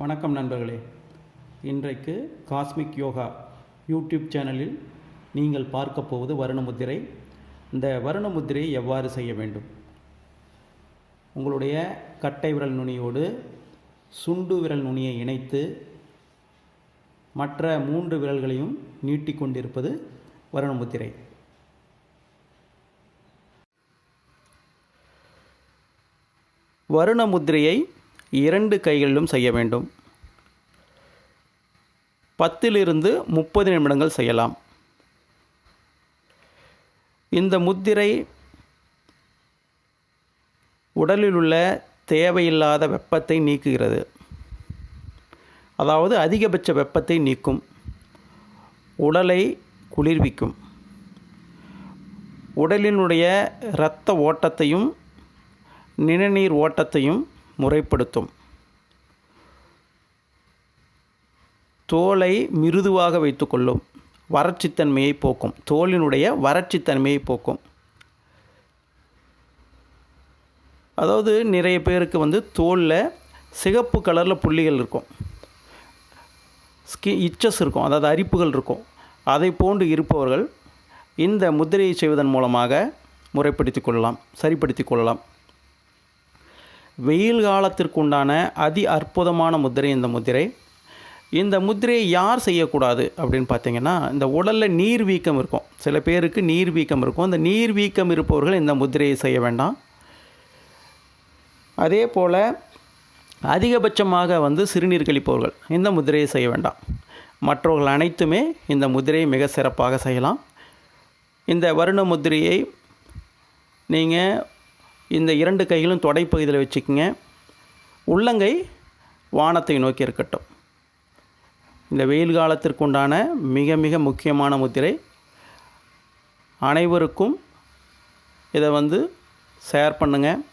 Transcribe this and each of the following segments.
வணக்கம் நண்பர்களே. இன்றைக்கு காஸ்மிக் யோகா யூடியூப் சேனலில் நீங்கள் பார்க்க போவது வருணமுத்திரை. இந்த வருணமுத்திரையை எவ்வாறு செய்ய வேண்டும்? உங்களுடைய கட்டை விரல் நுனியோடு சுண்டு விரல் நுனியை இணைத்து மற்ற மூன்று விரல்களையும் நீட்டிக்கொண்டிருப்பது வருணமுத்திரை. வருணமுத்திரையை இரண்டு கைகளிலும் செய்ய வேண்டும். பத்திலிருந்து முப்பது நிமிடங்கள் செய்யலாம். இந்த முத்திரை உடலில் உள்ள தேவையில்லாத வெப்பத்தை நீக்குகிறது. அதாவது அதிகபட்ச வெப்பத்தை நீக்கும். உடலை குளிர்விக்கும். உடலினுடைய இரத்த ஓட்டத்தையும் நிணநீர் ஓட்டத்தையும் முறைப்படுத்தும். தோலை மிருதுவாக வைத்துக்கொள்ளும் வறட்சித்தன்மையை போக்கும். தோலினுடைய வறட்சித்தன்மையை போக்கும். அதாவது நிறைய பேருக்கு வந்து தோலில் சிகப்பு கலரில் புள்ளிகள் இருக்கும். ஸ்கி இச்சஸ் இருக்கும். அதாவது அரிப்புகள் இருக்கும். அதை போன்று இருப்பவர்கள் இந்த முத்திரையை செய்வதன் மூலமாக முறைப்படுத்தி கொள்ளலாம் சரிப்படுத்தி கொள்ளலாம். வெயில் காலத்திற்கு உண்டான அதி அற்புதமான முத்திரை இந்த முதிரை இந்த முத்திரையை யார் செய்யக்கூடாது அப்படின்னு பார்த்தீங்கன்னா இந்த உடலில் நீர் வீக்கம் இருக்கும். சில பேருக்கு நீர் வீக்கம் இருக்கும். அந்த நீர் வீக்கம் இருப்பவர்கள் இந்த முத்திரையை செய்ய வேண்டாம். அதே போல் அதிகபட்சமாக வந்து சிறுநீர் கழிப்பவர்கள் இந்த முத்திரையை செய்ய வேண்டாம். மற்றவர்கள் அனைத்துமே இந்த முதிரையை மிக சிறப்பாக செய்யலாம். இந்த வருண முத்திரையை நீங்கள் இந்த இரண்டு கைகளும் தொடைப்பகுதியில் வச்சுக்கோங்க. உள்ளங்கை வானத்தை நோக்கி இருக்கட்டும். இந்த வெயில் காலத்திற்கு உண்டான மிக மிக முக்கியமான முத்திரை. அனைவருக்கும் இதை வந்து ஷேர் பண்ணுங்கள்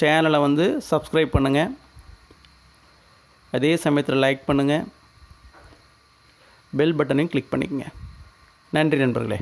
சேனலை வந்து சப்ஸ்கிரைப் பண்ணுங்கள் அதே சமயத்தில் லைக் பண்ணுங்கள் பெல் பட்டனையும் கிளிக் பண்ணிக்கோங்க. நன்றி நண்பர்களே.